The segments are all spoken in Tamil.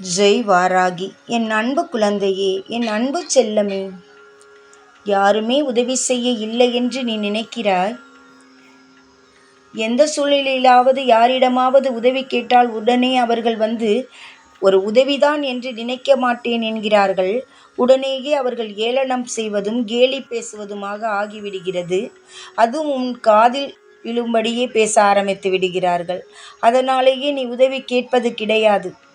ஜெய் வாராகி. என் அன்பு குழந்தையே என் அன்பு செல்லமே. யாருமே உதவி செய்ய இல்லை என்று நீ நினைக்கிறாய்? எந்த சூழ்நிலையிலாவது யாரிடமாவது உதவி கேட்டால் உடனே அவர்கள் வந்து ஒரு உதவிதான் என்று நினைக்க மாட்டேன் என்கிறார்கள். உடனேயே அவர்கள் ஏளனம் செய்வதும் கேலி பேசுவதுமாக ஆகிவிடுகிறது. அதுவும் உன் காதில் விழும்படியே பேச ஆரம்பித்து விடுகிறார்கள். அதனாலேயே நீ உதவி கேட்பது கிடையாது.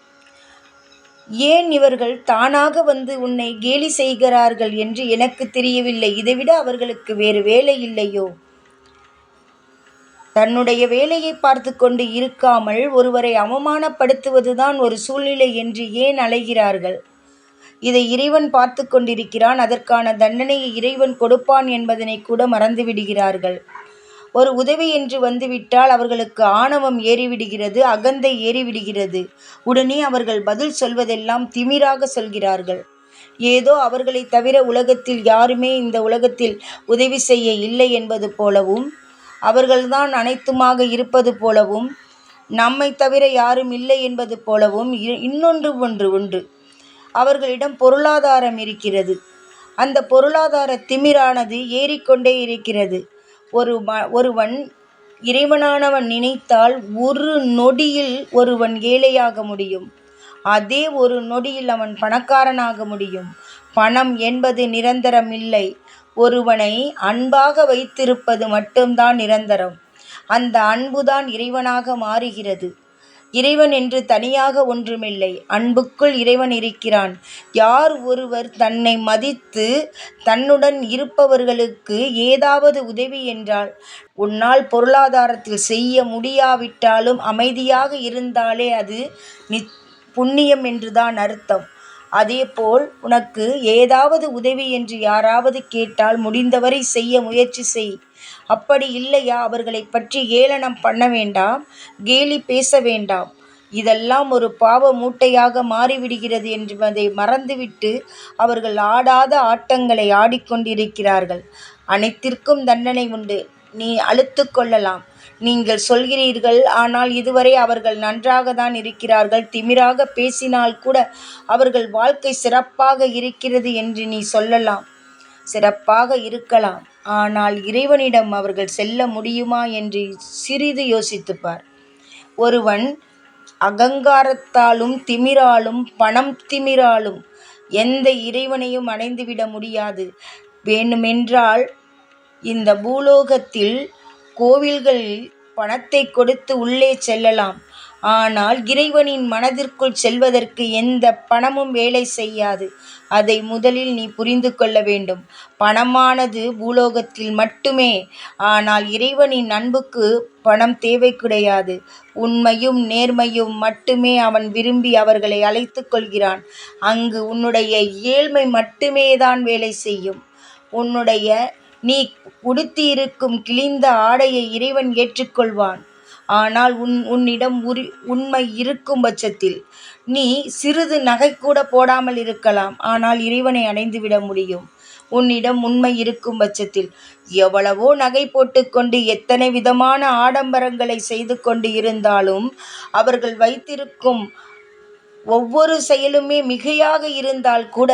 ஏன் இவர்கள் தானாக வந்து உன்னை கேலி செய்கிறார்கள் என்று எனக்கு தெரியவில்லை? இதைவிட அவர்களுக்கு வேறு வேலை இல்லையோ? தன்னுடைய வேலையை பார்த்து கொண்டு இருக்காமல் ஒருவரை அவமானப்படுத்துவதுதான் ஒரு சூழ்நிலை என்று ஏன் அலைகிறார்கள்? இதை இறைவன் பார்த்து கொண்டிருக்கிறான் அதற்கான தண்டனையை இறைவன் கொடுப்பான் என்பதனை கூட மறந்துவிடுகிறார்கள். ஒரு உதவி என்று வந்துவிட்டால் அவர்களுக்கு ஆணவம் ஏறிவிடுகிறது அகந்தை ஏறிவிடுகிறது. உடனே அவர்கள் பதில் சொல்வதெல்லாம் திமிராக சொல்கிறார்கள். ஏதோ அவர்களை தவிர உலகத்தில் யாருமே இந்த உலகத்தில் உதவி செய்ய இல்லை என்பது போலவும் அவர்கள்தான் அனைத்துமாக இருப்பது போலவும் நம்மை தவிர யாரும் இல்லை என்பது போலவும் இன்னொன்று ஒன்று உண்டு. அவர்களிடம் பொருளாதாரம் இருக்கிறது. அந்த பொருளாதார திமிரானது ஏறிக்கொண்டே இருக்கிறது. ஒரு ம ஒருவன் இறைவனானவன் நினைத்தால் ஒரு நொடியில் ஒருவன் ஏழையாக முடியும். அதே ஒரு நொடியில் அவன் பணக்காரனாக முடியும். பணம் என்பது நிரந்தரம் இல்லை. ஒருவனை அன்பாக வைத்திருப்பது மட்டும்தான் நிரந்தரம். அந்த அன்புதான் இறைவனாக மாறுகிறது. இறைவன் என்று தனியாக ஒன்றுமில்லை. அன்புக்குள் இறைவன் இருக்கிறான். யார் ஒருவர் தன்னை மதித்து தன்னுடன் இருப்பவர்களுக்கு ஏதாவது உதவி என்றால் உன்னால் பொருளாதாரத்தில் செய்ய முடியாவிட்டாலும் அமைதியாக இருந்தாலே அது நி புண்ணியம் என்றுதான் அர்த்தம். அதேபோல் உனக்கு ஏதாவது உதவி என்று யாராவது கேட்டால் முடிந்தவரை செய்ய முயற்சி செய். அப்படி இல்லையா? அவர்களை பற்றி ஏளனம் பண்ண வேண்டாம் கேலி பேச வேண்டாம். இதெல்லாம் ஒரு பாவ மூட்டையாக மாறிவிடுகிறது என்பதை மறந்துவிட்டு அவர்கள் ஆடாத ஆட்டங்களை ஆடிக்கொண்டிருக்கிறார்கள். அனைத்திற்கும் தண்டனை உண்டு. நீ அழுத்து கொள்ளலாம். நீங்கள் சொல்கிறீர்கள் ஆனால் இதுவரை அவர்கள் நன்றாக தான் இருக்கிறார்கள். திமிராக பேசினால் கூட அவர்கள் வாழ்க்கை சிறப்பாக இருக்கிறது என்று நீ சொல்லலாம். சிறப்பாக இருக்கலாம். ஆனால் இறைவனிடம் அவர்கள் செல்ல முடியுமா என்று சிறிது யோசித்துப்பார். ஒருவன் அகங்காரத்தாலும் திமிராலும் பணம் திமிராலும் எந்த இறைவனையும் அடைந்துவிட முடியாது. வேண்டுமென்றால் இந்த பூலோகத்தில் கோவில்களில் பணத்தை கொடுத்து உள்ளே செல்லலாம். ஆனால் இறைவனின் மனதிற்குள் செல்வதற்கு எந்த பணமும் வேலை செய்யாது. அதை முதலில் நீ புரிந்து கொள்ள வேண்டும். பணமானது பூலோகத்தில் மட்டுமே. ஆனால் இறைவனின் அன்புக்கு பணம் தேவை கிடையாது. உண்மையும் நேர்மையும் மட்டுமே அவன் விரும்பி அவர்களை அழைத்து கொள்கிறான். அங்கு உன்னுடைய ஏழ்மை மட்டுமே தான் வேலை செய்யும். உன்னுடைய நீ உடுத்தியிருக்கும் கிழிந்த ஆடையை இறைவன் ஏற்றுக்கொள்வான். ஆனால் உன் உன்னிடம் உரி உண்மை இருக்கும் பட்சத்தில் நீ சிறிது நகை கூட போடாமல் இருக்கலாம். ஆனால் இறைவனை அடைந்துவிட முடியும். உன்னிடம் உண்மை இருக்கும் பட்சத்தில் எவ்வளவோ நகை போட்டுக்கொண்டு எத்தனை விதமான ஆடம்பரங்களை செய்து கொண்டு இருந்தாலும் அவர்கள் வைத்திருக்கும் ஒவ்வொரு செயலுமே மிகையாக இருந்தால் கூட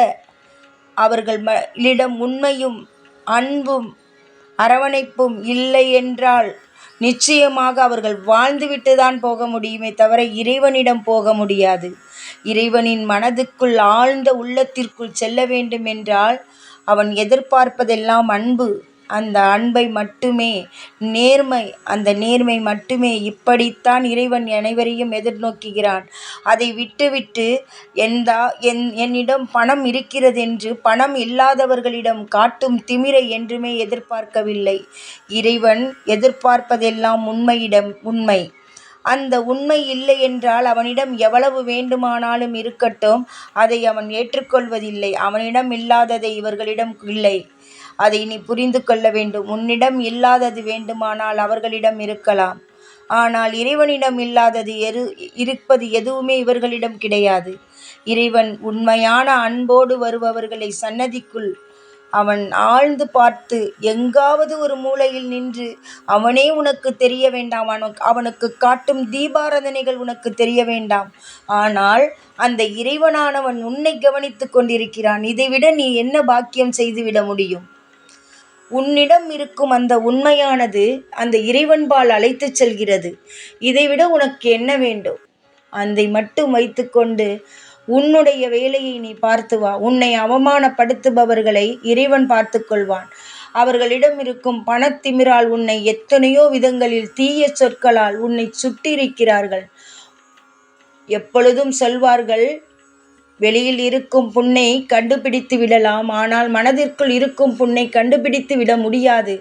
அவர்களிடம் உண்மையும் அன்பும் அரவணைப்பும் இல்லை என்றால் நிச்சயமாக அவர்கள் வாழ்ந்துவிட்டு தான் போக முடியுமே தவிர இறைவனிடம் போக முடியாது. இறைவனின் மனதுக்குள் ஆழ்ந்த உள்ளத்திற்குள் செல்ல வேண்டும் என்றால் அவன் எதிர்பார்ப்பதெல்லாம் அன்பு. அந்த அன்பை மட்டுமே நேர்மை அந்த நேர்மை மட்டுமே இப்படித்தான் இறைவன் அனைவரையும் எதிர்நோக்குகிறான். அதை விட்டுவிட்டு எந்தா என் என்னிடம் பணம் இருக்கிறதென்று பணம் இல்லாதவர்களிடம் காட்டும் திமிரை என்றுமே எதிர்பார்க்கவில்லை. இறைவன் எதிர்பார்ப்பதெல்லாம் உண்மையிடம் உண்மை. அந்த உண்மை இல்லை என்றால் அவனிடம் எவ்வளவு வேண்டுமானாலும் இருக்கட்டும். அதை அவன் ஏற்றுக்கொள்வதில்லை. அவனிடம் இல்லாததை இவர்களிடம் இல்லை. அதை நீ புரிந்து கொள்ள வேண்டும். உன்னிடம் இல்லாதது வேண்டுமானால் அவர்களிடம் இருக்கலாம். ஆனால் இறைவனிடம் இல்லாதது எரு இருப்பது எதுவுமே இவர்களிடம் கிடையாது. இறைவன் உண்மையான அன்போடு வருபவர்களை சன்னதிக்குள் அவன் ஆழ்ந்து பார்த்து எங்காவது ஒரு மூலையில் நின்று அவனே உனக்கு தெரிய வேண்டாம். அவனுக்கு அவனுக்கு காட்டும் தீபாராதனைகள் உனக்கு தெரிய வேண்டாம். ஆனால் அந்த இறைவனானவன் உன்னை கவனித்து கொண்டிருக்கிறான். இதைவிட நீ என்ன பாக்கியம் செய்துவிட முடியும்? உன்னிடம் இருக்கும் அந்த உண்மையானது அந்த இறைவன்பால் அழைத்துச் செல்கிறது. இதைவிட உனக்கு என்ன வேண்டும்? அதை மட்டும் வைத்துக்கொண்டு உன்னுடைய வேலையை நீ பார்த்து வா. உன்னை அவமானப்படுத்துபவர்களை இறைவன் பார்த்து கொள்வான். அவர்களிடம் இருக்கும் பணத்திமிரால் உன்னை எத்தனையோ விதங்களில் தீய சொற்களால் உன்னை சுட்டிருக்கிறார்கள் எப்பொழுதும் சொல்வார்கள் வெளியில் இருக்கும் புண்ணை கண்டுபிடித்து விடலாம். ஆனால் மனதிற்குள் இருக்கும் புண்ணை கண்டுபிடித்து விட முடியாது.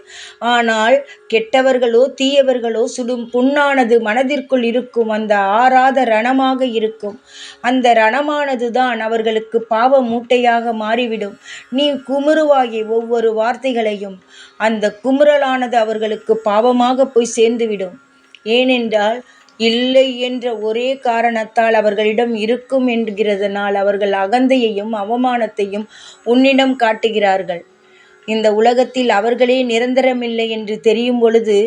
ஆனால் கெட்டவர்களோ தீயவர்களோ சுடும் புண்ணானது மனதிற்குள் இருக்கும் அந்த ஆறாத ரணமாக இருக்கும். அந்த ரணமானது தான் அவர்களுக்கு பாவ மூட்டையாக மாறிவிடும். நீ குமுறுவாகி ஒவ்வொரு வார்த்தைகளையும். அந்த குமுறலானது அவர்களுக்கு பாவமாக போய் சேர்ந்துவிடும். ஏனென்றால் இல்லை என்ற ஒரே காரணத்தால் அவர்களிடம் இருக்கும் என்கிறதனால் அவர்கள் அகந்தையையும் அவமானத்தையும் உன்னிடம் காட்டுகிறார்கள். இந்த உலகத்தில் அவர்களே நிரந்தரமில்லை என்று தெரியும் பொழுது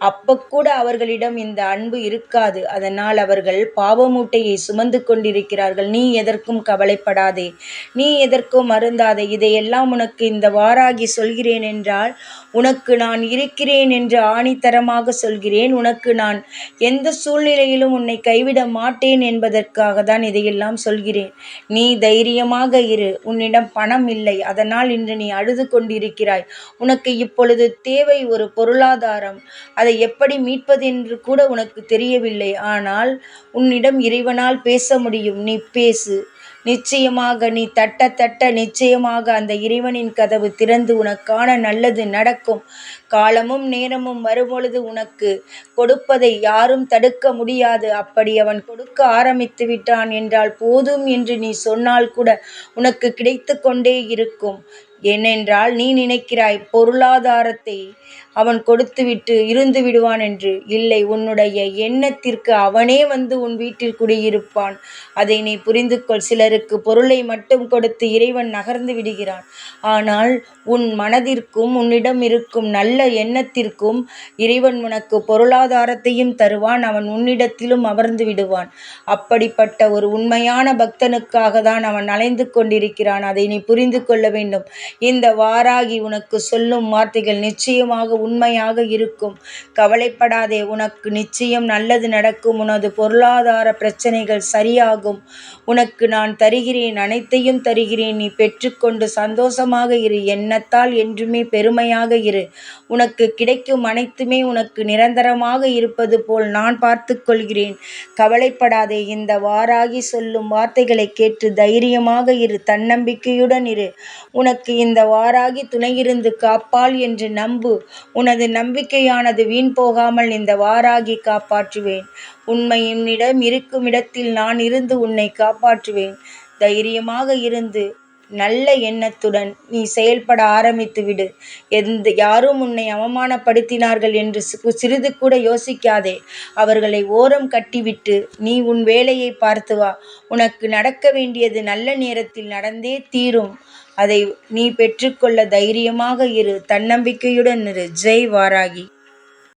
அப்பக்கூட அவர்களிடம் இந்த அன்பு இருக்காது. அதனால் அவர்கள் பாவமூட்டையை சுமந்து கொண்டிருக்கிறார்கள். நீ எதற்கும் கவலைப்படாதே. நீ எதற்கும் மருந்தாதே. இதையெல்லாம் உனக்கு இந்த வாராகி சொல்கிறேன் என்றால் உனக்கு நான் இருக்கிறேன் என்று ஆணித்தரமாக சொல்கிறேன். உனக்கு நான் எந்த சூழ்நிலையிலும் உன்னை கைவிட மாட்டேன் என்பதற்காக தான் இதையெல்லாம் சொல்கிறேன். நீ தைரியமாக இரு. உன்னிடம் பணம் இல்லை. அதனால் இன்று நீ அழுது கொண்டிருக்கிறாய். உனக்கு இப்பொழுது தேவை ஒரு பொருளாதாரம். அதை எப்படி மீட்பது என்று கூட உனக்கு தெரியவில்லை. ஆனால் உன்னிடம் இறைவனால் பேச முடியும். நீ பேசு. நிச்சயமாக நீ தட்ட தட்ட நிச்சயமாக அந்த இறைவனின் கதவு திறந்து உனக்கான நல்லது நடக்கும். காலமும் நேரமும் வரும்பொழுது உனக்கு கொடுப்பதை யாரும் தடுக்க முடியாது. அப்படி அவன் கொடுக்க ஆரம்பித்து விட்டான் என்றால் போதும் என்று நீ சொன்னால் கூட உனக்கு கிடைத்து கொண்டே இருக்கும். ஏனென்றால் நீ நினைக்கிறாய் பொருளாதாரத்தை அவன் கொடுத்துவிட்டு இருந்து விடுவான் என்று. இல்லை உன்னுடைய எண்ணத்திற்கு அவனே வந்து உன் வீட்டில் குடியிருப்பான். அதை நீ புரிந்து கொள் சிலருக்கு பொருளை மட்டும் கொடுத்து இறைவன் நகர்ந்து விடுகிறான். ஆனால் உன் மனதிற்கும் உன்னிடம் இருக்கும் நல்ல எண்ணத்திற்கும் இறைவன் உனக்கு பொருளாதாரத்தையும் தருவான். அவன் உன்னிடத்திலும் அமர்ந்து விடுவான். அப்படிப்பட்ட ஒரு உண்மையான பக்தனுக்காக தான் அவன் அலைந்து கொண்டிருக்கிறான். அதை நீ புரிந்து கொள்ள வேண்டும். இந்த வாராகி உனக்கு சொல்லும் வார்த்தைகள் நிச்சயமாக உண்மையாக இருக்கும். கவலைப்படாதே உனக்கு நிச்சயம் நல்லது நடக்கும். உனது பொருளாதார பிரச்சனைகள் சரியாகும். உனக்கு நான் தருகிறேன் அனைத்தையும் தருகிறேன். நீ பெற்றுக்கொண்டு சந்தோஷமாக இரு. எண்ணத்தால் என்றுமே பெருமையாக இரு. உனக்கு கிடைக்கும் அனைத்துமே உனக்கு நிரந்தரமாக இருப்பது போல் நான் பார்த்து கொள்கிறேன் கவலைப்படாதே இந்த வாராகி சொல்லும் வார்த்தைகளை கேட்டு தைரியமாக இரு. தன்னம்பிக்கையுடன் இரு. உனக்கு இந்த வாராகி துணையிருந்து காப்பாள் என்று நம்பு. உனது நம்பிக்கையானது வீண் போகாமல் இந்த வாராகி காப்பாற்றுவேன். உண்மை என்னிடம் இருக்கும் இடத்தில் நான் இருந்து உன்னை காப்பாற்றுவேன். தைரியமாக இருந்து நல்ல எண்ணத்துடன் நீ செயல்பட ஆரம்பித்து விடு. எந்த யாரும் உன்னை அவமானப்படுத்தினார்கள் என்று சிறிது கூட யோசிக்காதே. அவர்களை ஓரம் கட்டிவிட்டு நீ உன் வேலையை பார்த்து வா. உனக்கு நடக்க வேண்டியது நல்ல நேரத்தில் நடந்தே தீரும். அதை நீ பெற்றுக்கொள்ள தைரியமாக இரு தன்னம்பிக்கையுடன் இரு. ஜெய் வாராகி.